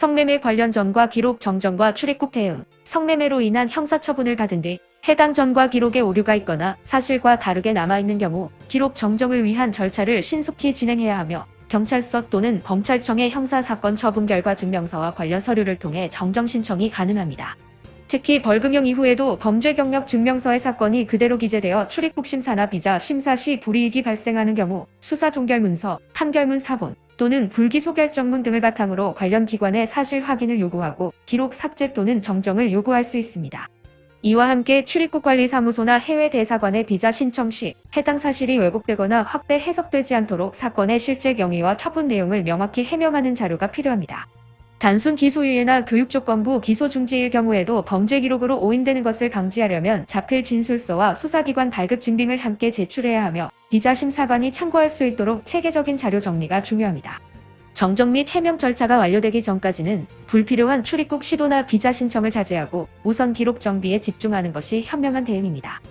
성매매 관련 전과 기록 정정과 출입국 대응, 성매매로 인한 형사처분을 받은 뒤 해당 전과 기록에 오류가 있거나 사실과 다르게 남아있는 경우 기록 정정을 위한 절차를 신속히 진행해야 하며 경찰서 또는 검찰청의 형사사건 처분 결과 증명서와 관련 서류를 통해 정정 신청이 가능합니다. 특히 벌금형 이후에도 범죄 경력 증명서의 사건이 그대로 기재되어 출입국 심사나 비자 심사 시 불이익이 발생하는 경우 수사 종결 문서, 판결문 사본 또는 불기소 결정문 등을 바탕으로 관련 기관의 사실 확인을 요구하고 기록 삭제 또는 정정을 요구할 수 있습니다. 이와 함께 출입국 관리사무소나 해외 대사관의 비자 신청 시 해당 사실이 왜곡되거나 확대 해석되지 않도록 사건의 실제 경위와 처분 내용을 명확히 해명하는 자료가 필요합니다. 단순 기소유예나 교육조건부 기소 중지일 경우에도 범죄 기록으로 오인되는 것을 방지하려면 자필 진술서와 수사기관 발급 증빙을 함께 제출해야 하며 비자 심사관이 참고할 수 있도록 체계적인 자료 정리가 중요합니다. 정정 및 해명 절차가 완료되기 전까지는 불필요한 출입국 시도나 비자 신청을 자제하고 우선 기록 정비에 집중하는 것이 현명한 대응입니다.